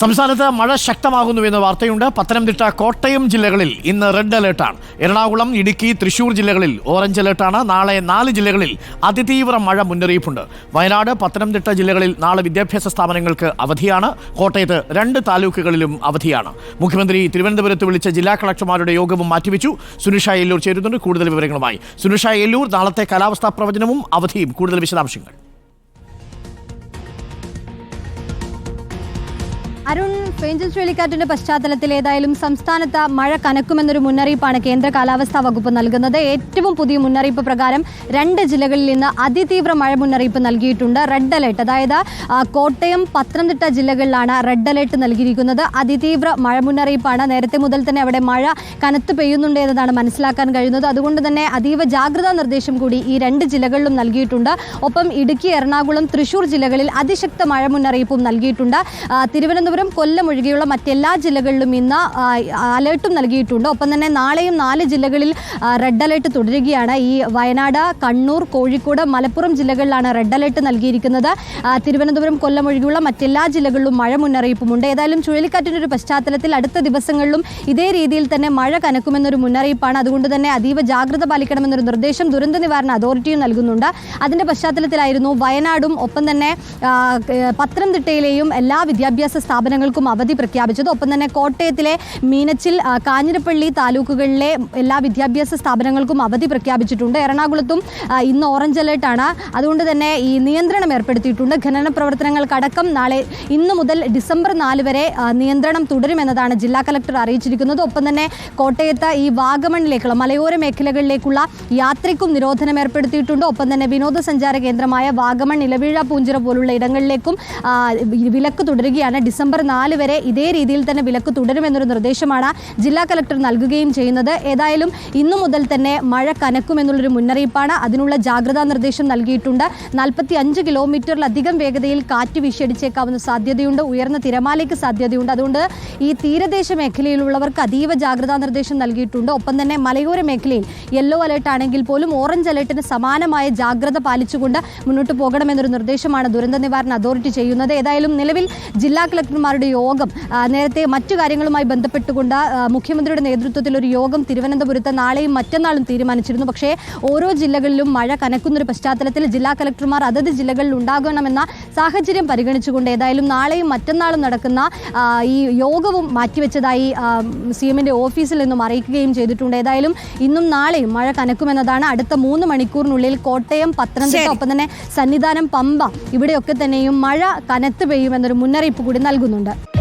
സംസ്ഥാനത്ത് മഴ ശക്തമാകുന്നുവെന്ന് വാർത്തയുണ്ട്. പത്തനംതിട്ട കോട്ടയം ജില്ലകളിൽ ഇന്ന് റെഡ് അലേർട്ടാണ്. എറണാകുളം ഇടുക്കി തൃശൂർ ജില്ലകളിൽ ഓറഞ്ച് അലേർട്ടാണ്. നാളെ നാല് ജില്ലകളിൽ അതിതീവ്ര മഴ മുന്നറിയിപ്പുണ്ട്. വയനാട് പത്തനംതിട്ട ജില്ലകളിൽ നാളെ വിദ്യാഭ്യാസ സ്ഥാപനങ്ങൾക്ക് അവധിയാണ്. കോട്ടയത്ത് രണ്ട് താലൂക്കുകളിലും അവധിയാണ്. മുഖ്യമന്ത്രി തിരുവനന്തപുരത്ത് വിളിച്ച ജില്ലാ കളക്ടർമാരുടെ യോഗവും മാറ്റിവെച്ചു. സുനിഷ എല്ലൂർ ചേരുന്നുണ്ട്. കൂടുതൽ വിവരങ്ങളുമായി സുനിഷ എല്ലൂർ. നാളത്തെ കാലാവസ്ഥാ പ്രവചനവും അവധിയും. കൂടുതൽ വിശദാംശങ്ങൾ. അരുൺ ഫേഞ്ചൽ ചുഴലിക്കാറ്റിന്റെ പശ്ചാത്തലത്തിൽ ഏതായാലും സംസ്ഥാനത്ത് മഴ കനക്കുമെന്നൊരു മുന്നറിയിപ്പാണ് കേന്ദ്ര കാലാവസ്ഥാ വകുപ്പ് നൽകുന്നത്. ഏറ്റവും പുതിയ മുന്നറിയിപ്പ് പ്രകാരം രണ്ട് ജില്ലകളിൽ നിന്ന് അതിതീവ്ര മഴ മുന്നറിയിപ്പ് നൽകിയിട്ടുണ്ട്. റെഡ് അലേർട്ട് അതായത് കോട്ടയം പത്തനംതിട്ട ജില്ലകളിലാണ് റെഡ് അലേർട്ട് നൽകിയിരിക്കുന്നത്. അതിതീവ്ര മഴ മുന്നറിയിപ്പാണ്. നേരത്തെ മുതൽ തന്നെ അവിടെ മഴ കനത്ത് പെയ്യുന്നുണ്ട് എന്നതാണ് മനസ്സിലാക്കാൻ കഴിയുന്നത്. അതുകൊണ്ട് തന്നെ അതീവ ജാഗ്രതാ നിർദ്ദേശം കൂടി ഈ രണ്ട് ജില്ലകളിലും നൽകിയിട്ടുണ്ട്. ഒപ്പം ഇടുക്കി എറണാകുളം തൃശൂർ ജില്ലകളിൽ അതിശക്ത മഴ മുന്നറിയിപ്പും നൽകിയിട്ടുണ്ട്. ആ, തിരുവനന്തപുരം കൊല്ലം ഒഴികെയുള്ള മറ്റെല്ലാ ജില്ലകളിലും ഇന്ന് അലേർട്ടും നൽകിയിട്ടുണ്ട്. ഒപ്പം തന്നെ നാളെയും നാല് ജില്ലകളിൽ റെഡ് അലേർട്ട് തുടരുകയാണ്. ഈ വയനാട് കണ്ണൂർ കോഴിക്കോട് മലപ്പുറം ജില്ലകളിലാണ് റെഡ് അലേർട്ട് നൽകിയിരിക്കുന്നത്. തിരുവനന്തപുരം കൊല്ലം ഒഴികെയുള്ള മറ്റെല്ലാ ജില്ലകളിലും മഴ മുന്നറിയിപ്പുമുണ്ട്. ഏതായാലും ചുഴലിക്കാറ്റിന്റെ ഒരു പശ്ചാത്തലത്തിൽ അടുത്ത ദിവസങ്ങളിലും ഇതേ രീതിയിൽ തന്നെ മഴ കനക്കുമെന്നൊരു മുന്നറിയിപ്പാണ്. അതുകൊണ്ട് തന്നെ അതീവ ജാഗ്രത പാലിക്കണമെന്നൊരു നിർദ്ദേശം ദുരന്ത നിവാരണ അതോറിറ്റിയും നൽകുന്നുണ്ട്. അതിന്റെ പശ്ചാത്തലത്തിലായിരുന്നു വയനാടും ഒപ്പം തന്നെ പത്തനംതിട്ടയിലെയും എല്ലാ വിദ്യാഭ്യാസ സ്ഥാപനങ്ങൾക്കും അവധി പ്രഖ്യാപിച്ചത്. ഒപ്പം തന്നെ കോട്ടയത്തിലെ മീനച്ചിൽ കാഞ്ഞിരപ്പള്ളി താലൂക്കുകളിലെ എല്ലാ വിദ്യാഭ്യാസ സ്ഥാപനങ്ങൾക്കും അവധി പ്രഖ്യാപിച്ചിട്ടുണ്ട്. എറണാകുളത്തും ഇന്ന് ഓറഞ്ച് അലേർട്ടാണ് അതുകൊണ്ട് തന്നെ ഈ നിയന്ത്രണം ഏർപ്പെടുത്തിയിട്ടുണ്ട്. ഖനന പ്രവർത്തനങ്ങൾക്കടക്കം നാളെ ഇന്ന് മുതൽ ഡിസംബർ നാല് വരെ നിയന്ത്രണം തുടരുമെന്നതാണ് ജില്ലാ കലക്ടർ അറിയിച്ചിരിക്കുന്നത്. ഒപ്പം തന്നെ കോട്ടയത്ത് ഈ വാഗമണിലേക്കുള്ള മലയോര മേഖലകളിലേക്കുള്ള യാത്രയ്ക്കും നിരോധനം ഏർപ്പെടുത്തിയിട്ടുണ്ട്. ഒപ്പം തന്നെ വിനോദസഞ്ചാര കേന്ദ്രമായ വാഗമൺ ഇലവീഴ പൂഞ്ചിറ പോലുള്ള ഇടങ്ങളിലേക്കും വിലക്ക് തുടരുകയാണ്. ഡിസംബർ നാല് വരെ ഇതേ രീതിയിൽ തന്നെ വിലക്ക് തുടരുമെന്നൊരു നിർദ്ദേശമാണ് ജില്ലാ കലക്ടർ നൽകുകയും ചെയ്യുന്നത്. ഏതായാലും ഇന്നു മുതൽ തന്നെ മഴ കനക്കുമെന്നുള്ളൊരു മുന്നറിയിപ്പാണ് അതിനുള്ള ജാഗ്രതാ നിർദ്ദേശം നൽകിയിട്ടുണ്ട്. നാൽപ്പത്തി അഞ്ച് കിലോമീറ്ററിലധികം വേഗതയിൽ കാറ്റ് വീശിയടിച്ചേക്കാവുന്ന സാധ്യതയുണ്ട്. ഉയർന്ന തിരമാലയ്ക്ക് സാധ്യതയുണ്ട്. അതുകൊണ്ട് ഈ തീരദേശ മേഖലയിലുള്ളവർക്ക് അതീവ ജാഗ്രതാ നിർദ്ദേശം നൽകിയിട്ടുണ്ട്. ഒപ്പം തന്നെ മലയോര മേഖലയിൽ യെല്ലോ അലേർട്ട് ആണെങ്കിൽ പോലും ഓറഞ്ച് അലേർട്ടിന് സമാനമായ ജാഗ്രത പാലിച്ചുകൊണ്ട് മുന്നോട്ട് പോകണമെന്നൊരു നിർദ്ദേശമാണ് ദുരന്ത നിവാരണ അതോറിറ്റി ചെയ്യുന്നത്. ഏതായാലും നിലവിൽ ജില്ലാ കളക്ടർമാരുടെ യോഗം നേരത്തെ മറ്റു കാര്യങ്ങളുമായി ബന്ധപ്പെട്ടുകൊണ്ട് മുഖ്യമന്ത്രിയുടെ നേതൃത്വത്തിൽ ഒരു യോഗം തിരുവനന്തപുരത്ത് നാളെയും മറ്റന്നാളും തീരുമാനിച്ചിരുന്നു. പക്ഷേ ഓരോ ജില്ലകളിലും മഴ കനക്കുന്നൊരു പശ്ചാത്തലത്തിൽ ജില്ലാ കലക്ടർമാർ അതത് ജില്ലകളിൽ ഉണ്ടാകണമെന്ന സാഹചര്യം പരിഗണിച്ചുകൊണ്ട് ഏതായാലും നാളെയും മറ്റന്നാളും നടക്കുന്ന ഈ യോഗവും മാറ്റിവെച്ചതായി സി എമ്മിന്റെ ഓഫീസിൽ നിന്നും അറിയിക്കുകയും ചെയ്തിട്ടുണ്ട്. ഏതായാലും ഇന്നും നാളെയും മഴ കനക്കുമെന്നതാണ് അടുത്ത മൂന്ന് മണിക്കൂറിനുള്ളിൽ കോട്ടയം പത്തനംതിട്ട ഒപ്പം തന്നെ സന്നിധാനം പമ്പ ഇവിടെയൊക്കെ തന്നെയും മഴ കനത്ത് പെയ്യുമെന്നൊരു മുന്നറിയിപ്പ് കൂടി നൽകുന്നുണ്ട്